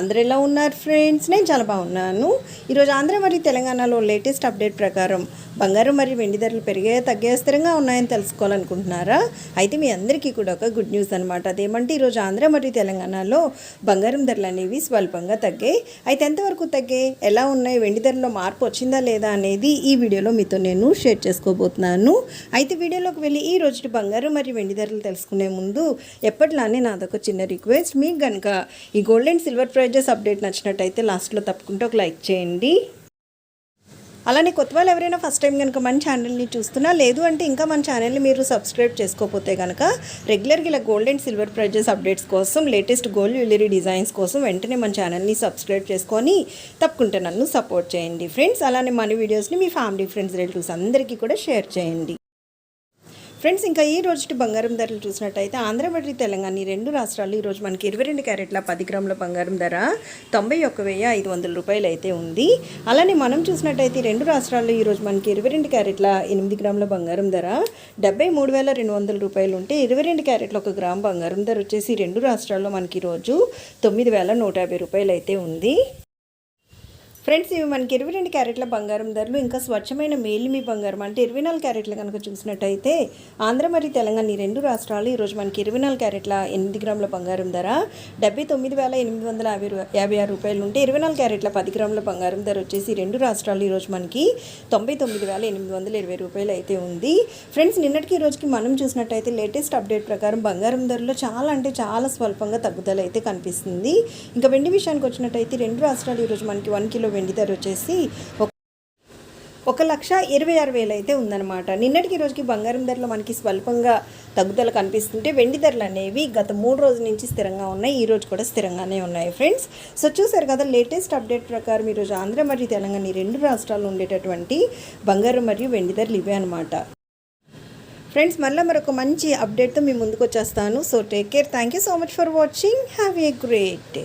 అందరు ఎలా ఉన్నారు ఫ్రెండ్స్? నేను చాలా బాగున్నాను. ఈరోజు ఆంధ్ర మరియు తెలంగాణలో లేటెస్ట్ అప్డేట్ ప్రకారం బంగారం మరియు వెండి ధరలు పెరిగే తగ్గే స్థిరంగా ఉన్నాయని తెలుసుకోవాలనుకుంటున్నారా? అయితే మీ అందరికీ కూడా ఒక గుడ్ న్యూస్ అనమాట అదేమంటే ఈరోజు ఆంధ్ర మరియు తెలంగాణలో బంగారం ధరలు అనేవి స్వల్పంగా తగ్గాయి. అయితే ఎంతవరకు తగ్గాయి? ఎలా ఉన్నాయి? వెండి ధరలో మార్పు వచ్చిందా లేదా అనేది ఈ వీడియోలో మీతో నేను షేర్ చేసుకోబోతున్నాను. అయితే వీడియోలోకి వెళ్ళి ఈ రోజు బంగారం మరియు వెండి ధరలు తెలుసుకునే ముందు ఎప్పటిలానే నాదొక చిన్న రిక్వెస్ట్. మీకు కనుక ఈ gold and silver prices update నచ్చినట్టయితే లాస్ట్లో తప్పకుండా ఒక లైక్ చేయండి. అలానే కొత్త వాళ్ళు ఎవరైనా ఫస్ట్ టైం కనుక మన ఛానల్ని చూస్తున్నా లేదు అంటే ఇంకా మన ఛానల్ని మీరు సబ్స్క్రైబ్ చేసుకోకపోతే కనుక రెగ్యులర్గా ఇలా gold and silver prices updates కోసం లేటెస్ట్ గోల్డ్ జ్యువెలరీ డిజైన్స్ కోసం వెంటనే మన ఛానల్ని సబ్స్క్రైబ్ చేసుకొని తప్పకుండా నన్ను సపోర్ట్ చేయండి. ఫ్రెండ్స్ అలానే మన వీడియోస్ని మీ ఫ్యామిలీ ఫ్రెండ్స్ రిలేటివ్స్ అందరికీ కూడా షేర్ చేయండి. ఫ్రెండ్స్ ఇంకా ఈ రోజు బంగారం ధరలు చూసినట్టయితే ఆంధ్రప్రదేశ్ తెలంగాణ ఈ రెండు రాష్ట్రాలు ఈరోజు మనకి ఇరవై రెండు క్యారెట్ల పది గ్రాముల బంగారం ధర తొంభై ఒక్క వెయ్యి ఐదు వందల రూపాయలు అయితే ఉంది. అలానే మనం చూసినట్టయితే రెండు రాష్ట్రాల్లో ఈరోజు మనకి ఇరవై రెండు క్యారెట్ల ఎనిమిది గ్రాముల బంగారం ధర డెబ్బై మూడు వేల రెండు వందల రూపాయలు ఉంటే ఇరవై రెండు క్యారెట్ల ఒక గ్రామ్ బంగారం ధర వచ్చేసి రెండు రాష్ట్రాల్లో మనకి ఈరోజు తొమ్మిది వేల నూట యాభై రూపాయలు అయితే ఉంది. ఫ్రెండ్స్ ఇవి మనకి ఇరవై రెండు క్యారెట్ల బంగారం ధరలు ఇంకా స్వచ్ఛమైన మేలిమి బంగారం. అంటే ఇరవై నాలుగు క్యారెట్లు కనుక చూసినట్టయితే ఆంధ్ర మరియు తెలంగాణ ఈ రెండు రాష్ట్రాలు ఈరోజు మనకి ఇరవై నాలుగు క్యారెట్ల ఎనిమిది గ్రాముల బంగారం ధర. డెబ్బై తొమ్మిది వేల ఎనిమిది వందల యాభై యాభై ఆరు రూపాయలు ఉంటే ఇరవై నాలుగు క్యారెట్ల పది గ్రాముల బంగారం ధర వచ్చేసి రెండు రాష్ట్రాలు ఈరోజు మనకి తొంభై తొమ్మిది వేల ఎనిమిది వందల ఇరవై రూపాయలు అయితే ఉంది. ఫ్రెండ్స్ నిన్నటికి ఈ రోజుకి మనం చూసినట్టయితే లేటెస్ట్ అప్డేట్ ప్రకారం బంగారం ధరలో చాలా అంటే చాలా స్వల్పంగా తగ్గుదల అయితే కనిపిస్తుంది. ఇంకా వెండి విషయానికి వచ్చినట్టయితే రెండు రాష్ట్రాలు ఈరోజు మనకి వన్ కిలో వెండి ధర వచ్చేసి ఒక ఒక లక్ష ఇరవై ఆరు వేలు అయితే ఉందన్నమాట. నిన్నటికి రోజుకి బంగారం ధరలు మనకి స్వల్పంగా తగ్గుదల కనిపిస్తుంటే వెండి ధరలు అనేవి గత మూడు రోజుల నుంచి స్థిరంగా ఉన్నాయి. ఈ రోజు కూడా స్థిరంగానే ఉన్నాయి ఫ్రెండ్స్. సో చూసారు కదా లేటెస్ట్ అప్డేట్ ప్రకారం ఈరోజు ఆంధ్ర మరియు తెలంగాణ ఈ రెండు రాష్ట్రాల్లో ఉండేటటువంటి బంగారం మరియు వెండి ధరలు ఇవే అనమాట ఫ్రెండ్స్ మళ్ళీ మరొక మంచి అప్డేట్తో మీ ముందుకు వచ్చేస్తాను. So take care. Thank you so much for watching. Have a great day.